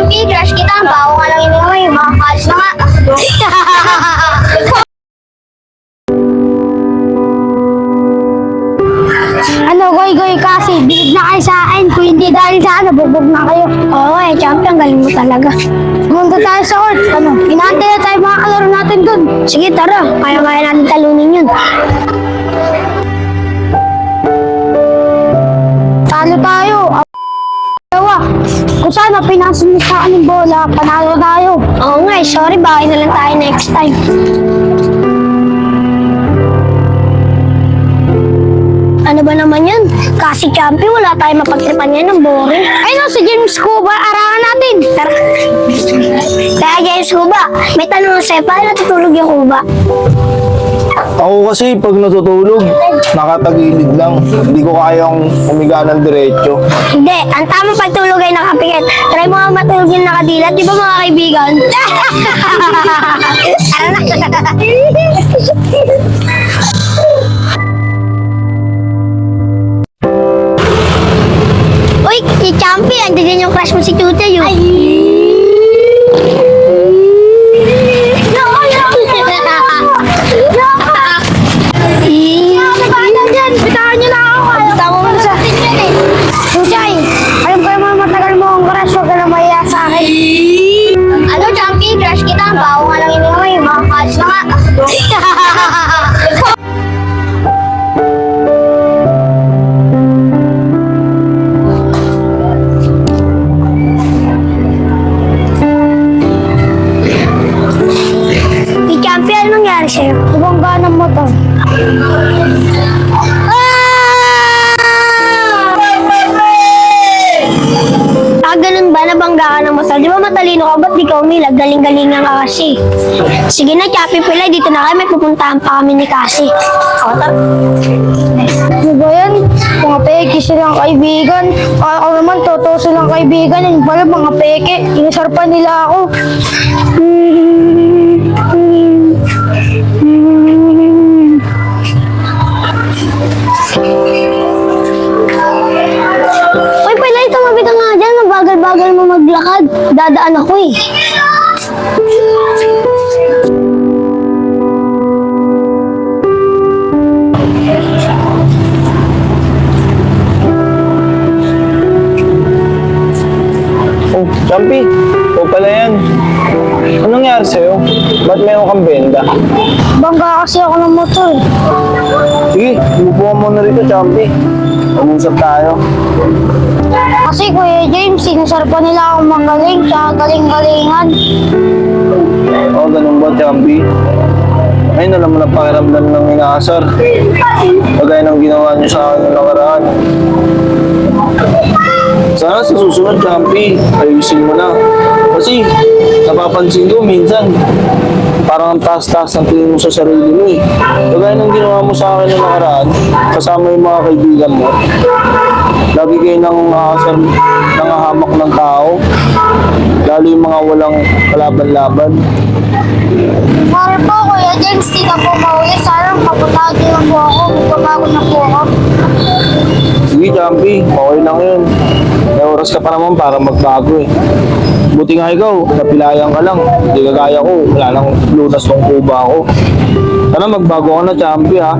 Champi, crush kita. Bago nga lang iniway. Baka kalis na nga. Ano, goy, goy, kasi bilib na kayo sa akin. Kung hindi dahil sa ano, bubog na kayo. Oo eh, Champi, ang galing mo talaga. Pumunta tayo sa court. Ano, hinahantay na tayo mga kalaro natin dun. Sige, tara. Kaya-kaya natin talunin yun. Yung bola, panalo tayo. Oo nga eh, sorry. Bakit na lang tayo next time. Ano ba naman yun? Kasi Champi, wala tayong mapagtripan yan ng boring. Ay no, si James Cuba, arangan natin. Tara. Kaya James Kuba, may tanong sa'yo, paano natutulog yung Kuba? Ako kasi pag natutulog, nakatagilid lang. Hindi ko kayang umiga ng diretso. Hindi, ang tamang pagtulog ay nakapikit. Try mo nga matulog yung nakadilat, di ba mga kaibigan? Tara na. Uy, si Champi, andyan yung crush mo si Tuta yun. Ay! Ganun ba? Nabangga ka ng motor? Di ba matalino ka? Ba't di ka umilag? Galing-galingan ka kasi. Sige na, Chappy Pilay. Dito na kayo. May pupuntahan pa kami ni Cassie. O, tara. Ano ba yan? Mga peke silang kaibigan. Ako naman, totoo silang kaibigan. Yung pala, mga peke. Inasar pa nila ako. Uy, Pilay, tumabi ka nga dyan. Mabagal-bagal mo maglakad. Dadaan ako eh. Nangyari sa'yo? Ba't meron kang benda? Bangga kasi ako ng motor. Sige, umupo ka muna rito, Champi. Mag-usap tayo. Kasi Kuya James, sinasar pa nila akong magaling. Tsaka galing-galingan. Oo, ganun ba, Champi? Ayun, alam mo na pakiramdam ng inaasar. Kagaya ng ginawa niyo sa akin ng nakaraan. Sana sa susunod, Champi, ayusin mo na. Kasi, napapansin ko minsan, parang ang taas-taas ang tingin mo sa sarili mo eh. Kagaya ng ginawa mo sa akin ng nakaraan, kasama yung mga kaibigan mo. Lagi kayo nang uh, nangahamak ng tao. Lalo yung mga walang kalaban-laban. Sorry po Kuya James, di na po mauwi. Sana papuntahan niyo na po ako. Magbabago na po ako. Sige, Champi, okay lang yun. May oras ka pa naman para magbago eh. Buti nga ikaw, napilayan ka lang. Hindi ka gaya ko, wala nang lunas ng kuba ako. Sana magbago ka na, Champi ha.